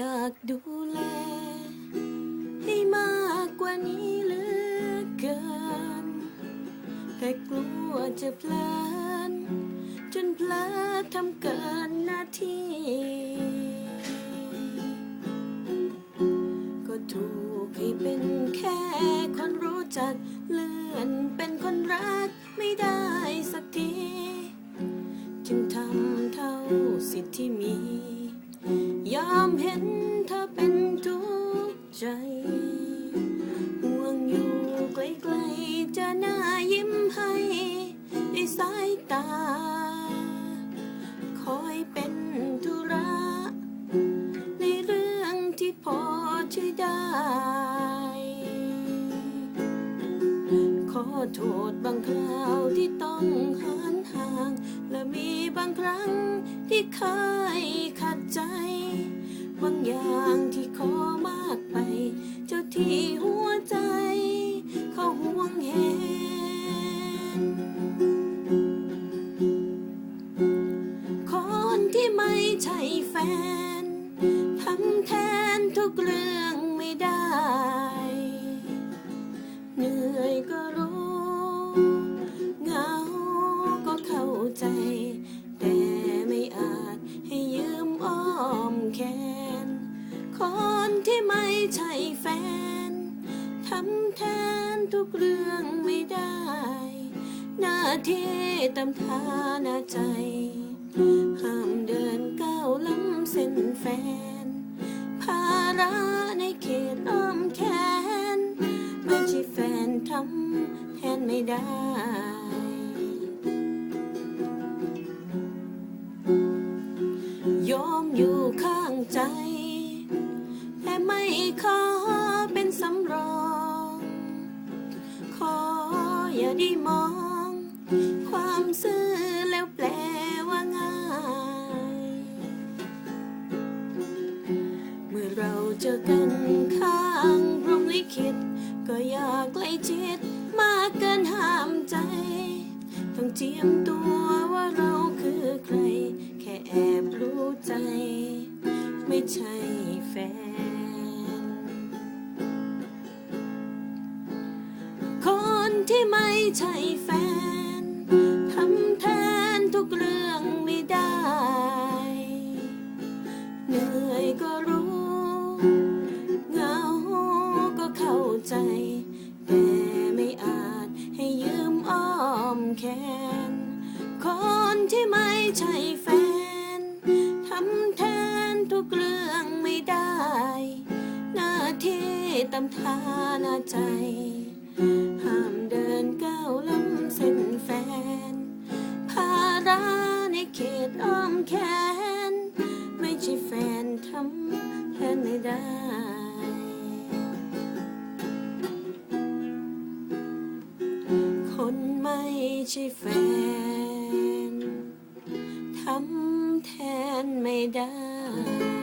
อยากดูแล ให้มากกว่านี้เหลือเกิน แต่กลัวจะเพลินจนเพลอทำเกินหน้าที่ ก็ถูกให้เป็นแค่คนรู้จักเลื่อนเป็นคนรักไม่ได้สักที จึงทำเท่าสิทธิ์ที่มี มเห็นเธอเป็นทุกใจ ห่วงอยู่ไกลๆจะหน้ายิ้มให้ด้วยสายตา คอยเป็นธุระในเรื่องที่พอช่วยได้ ขอโทษบางคราวที่ต้องหันห่าง และมีบางครั้งที่เคยขัดใจ บางอย่างที่ขอมากไป เจ้าที่หัวใจ เขาห่วงเห็นคนที่ไม่ใช่แฟนทำแทนทุกเรื่องไม่ได้ เหนื่อยก็รู้เหงาก็เข้าใจ แต่ไม่อาจให้ยืมอ้อมแขน คนที่ไม่ใช่แฟนทำแทนทุกเรื่องไม่ได้ หน้าที่ตามฐานะใจ ห้ามเดินก้าวล้ำเส้นแฟน ภาระในเขตอ้อมแขนไม่ใช่แฟนทำแทนไม่ได้ อย่าได้มอง ความซื่อแล้วแปลว่าง่าย เมื่อเราเจอกันข้างพรหมลิขิต ก็อยากใกล้ชิดมากเกินห้ามใจ ต้องเจียมตัวว่าเราคือใคร แค่แอบรู้ใจ ไม่ใช่แฟน ที่ไม่ใช่แฟน ทำแทนทุกเรื่องไม่ได้ เหนื่อยก็รู้เหงาก็เข้าใจ แต่ไม่อาจให้ยืมอ้อมแขน คนที่ไม่ใช่แฟน ทำแทนทุกเรื่องไม่ได้ หน้าที่ตามฐานะใจ ห้ามเดินก้าวล้ำเส้นแฟน ภาระในเขตอ้อมแขน ไม่ใช่แฟนทำแทนไม่ได้คนไม่ใช่แฟน ทำแทนไม่ได้